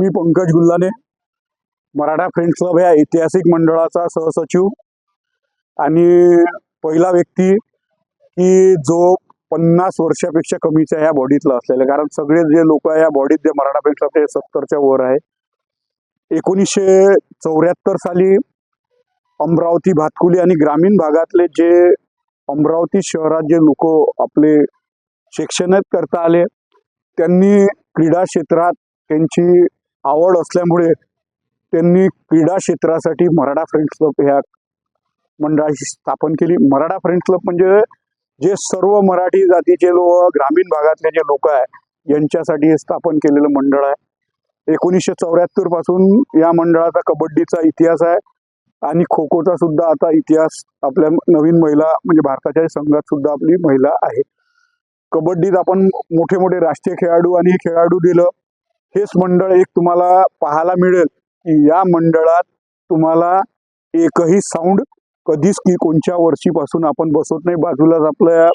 मी Pankaj Gullane. Maratha friends club या ऐतिहासिक मंडळाचा सहसचिव. आणि पहिला व्यक्ती की जो पन्नास वर्षापेक्षा कमीच्या या बॉडीतला असलेला. कारण सगळे जे लोक आहे या बॉडीत जे मराठा फ्रेंड्स क्लब ते सत्तरच्या वर आहे. एकोणीसशे चौऱ्याहत्तर साली अमरावती भातकुली आणि ग्रामीण भागातले जे अमरावती शहरात जे लोक आपले शिक्षणच करता आले त्यांनी क्रीडा क्षेत्रात त्यांची आवड असल्यामुळे त्यांनी क्रीडा क्षेत्रासाठी मराठा फ्रेंड्स क्लब ह्या मंडळाची स्थापन केली. मराठा फ्रेंड्स क्लब म्हणजे जे सर्व मराठी जातीचे लोक ग्रामीण भागातले जे लोक आहे यांच्यासाठी हे स्थापन केलेलं मंडळ आहे. एकोणीसशे चौऱ्याहत्तरपासून या मंडळाचा कबड्डीचा इतिहास आहे आणि खो खोचा सुद्धा आता इतिहास आपल्या नवीन महिला म्हणजे भारताच्या संघात सुद्धा आपली महिला आहे. कबड्डीत आपण मोठे मोठे राष्ट्रीय खेळाडू आणि खेळाडू दिलं. हेच मंडळ एक तुम्हाला पाहायला मिळेल की या मंडळात तुम्हाला एकही साऊंड कधीच की कोणत्या वर्षीपासून आपण बसवत नाही. बाजूलाच आपल्या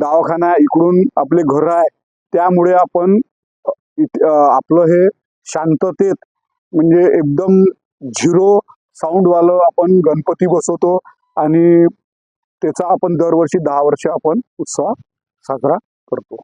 दवाखाना इकडून आपले घर आहे. त्यामुळे आपण आपलं हे शांततेत म्हणजे एकदम झिरो साऊंडवालं आपण गणपती बसवतो आणि त्याचा आपण दरवर्षी दहा वर्ष आपण उत्साह साजरा करतो.